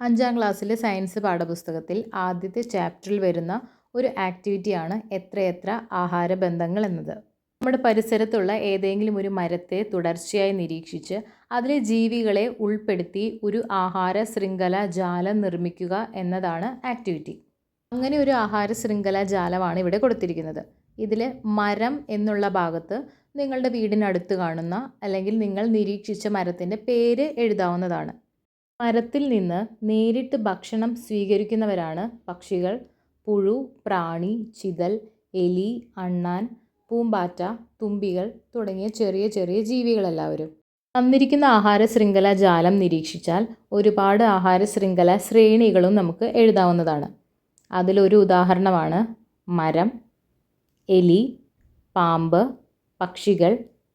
അഞ്ചാം ക്ലാസ്സിലെ സയൻസ് പാഠപുസ്തകത്തിൽ ആദ്യത്തെ ചാപ്റ്ററിൽ വരുന്ന ഒരു ആക്ടിവിറ്റിയാണ് എത്രയെത്ര ആഹാര ബന്ധങ്ങൾ എന്നത്. നമ്മുടെ പരിസരത്തുള്ള ഏതെങ്കിലും ഒരു മരത്തെ തുടർച്ചയായി നിരീക്ഷിച്ച് അതിലെ ജീവികളെ ഉൾപ്പെടുത്തി ഒരു ആഹാര ശൃംഖല ജാലം നിർമ്മിക്കുക എന്നതാണ് ആക്ടിവിറ്റി. അങ്ങനെ ഒരു ആഹാര ശൃംഖല ജാലമാണ് ഇവിടെ കൊടുത്തിരിക്കുന്നത്. ഇതിൽ മരം എന്നുള്ള ഭാഗത്ത് നിങ്ങളുടെ വീടിനടുത്ത് കാണുന്ന അല്ലെങ്കിൽ നിങ്ങൾ നിരീക്ഷിച്ച മരത്തിന്റെ പേര് എഴുതാവുന്നതാണ്. മരത്തിൽ നിന്ന് നേരിട്ട് ഭക്ഷണം സ്വീകരിക്കുന്നവരാണ് പക്ഷികൾ. പുഴു പ്രാണി ചിതൽ എലി അണ്ണാൻ പൂമ്പാറ്റ തുമ്പികൾ തുടങ്ങിയ ചെറിയ ചെറിയ ജീവികളെല്ലാവരും. തന്നിരിക്കുന്ന ആഹാര ശൃംഖല ജാലം നിരീക്ഷിച്ചാൽ ഒരുപാട് ആഹാര ശൃംഖല ശ്രേണികളും നമുക്ക് എഴുതാവുന്നതാണ്. അതിലൊരു ഉദാഹരണമാണ് മരം എലി പാമ്പ് പക്ഷികൾ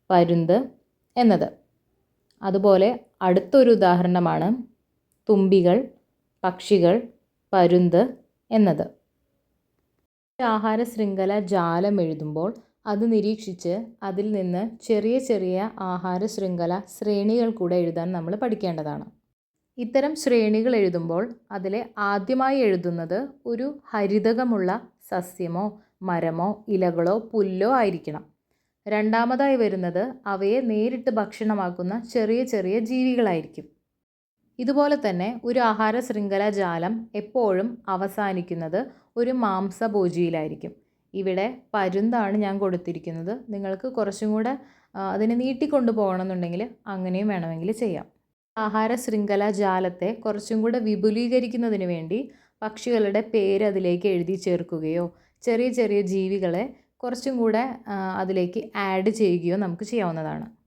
പരുന്ത് എന്നത്. അതുപോലെ അടുത്തൊരു ഉദാഹരണമാണ് തുമ്പികൾ പക്ഷികൾ പരുന്ത് എന്നത്. ആഹാര ശൃംഖല ജാലം എഴുതുമ്പോൾ അത് നിരീക്ഷിച്ച് അതിൽ നിന്ന് ചെറിയ ചെറിയ ആഹാര ശൃംഖല ശ്രേണികൾ കൂടെ എഴുതാൻ നമ്മൾ പഠിക്കേണ്ടതാണ്. ഇത്തരം ശ്രേണികൾ എഴുതുമ്പോൾ അതിലെ ആദ്യമായി എഴുതുന്നത് ഒരു ഹരിതകമുള്ള സസ്യമോ മരമോ ഇലകളോ പുല്ലോ ആയിരിക്കണം. രണ്ടാമതായി വരുന്നത് അവയെ നേരിട്ട് ഭക്ഷണമാക്കുന്ന ചെറിയ ചെറിയ ജീവികളായിരിക്കും. ഇതുപോലെ തന്നെ ഒരു ആഹാര ശൃംഖല ജാലം എപ്പോഴും അവസാനിക്കുന്നത് ഒരു മാംസഭോജിയിലായിരിക്കും. ഇവിടെ പരുന്താണ് ഞാൻ കൊടുത്തിരിക്കുന്നത്. നിങ്ങൾക്ക് കുറച്ചും കൂടെ അതിനെ നീട്ടിക്കൊണ്ടു പോകണമെന്നുണ്ടെങ്കിൽ അങ്ങനെയും വേണമെങ്കിൽ ചെയ്യാം. ആഹാര ശൃംഖല ജാലത്തെ കുറച്ചും കൂടെ വിപുലീകരിക്കുന്നതിന് വേണ്ടി പക്ഷികളുടെ പേര് അതിലേക്ക് എഴുതി ചേർക്കുകയോ ചെറിയ ചെറിയ ജീവികളെ കുറച്ചും കൂടെ അതിലേക്ക് ആഡ് ചെയ്യുകയോ നമുക്ക് ചെയ്യാവുന്നതാണ്.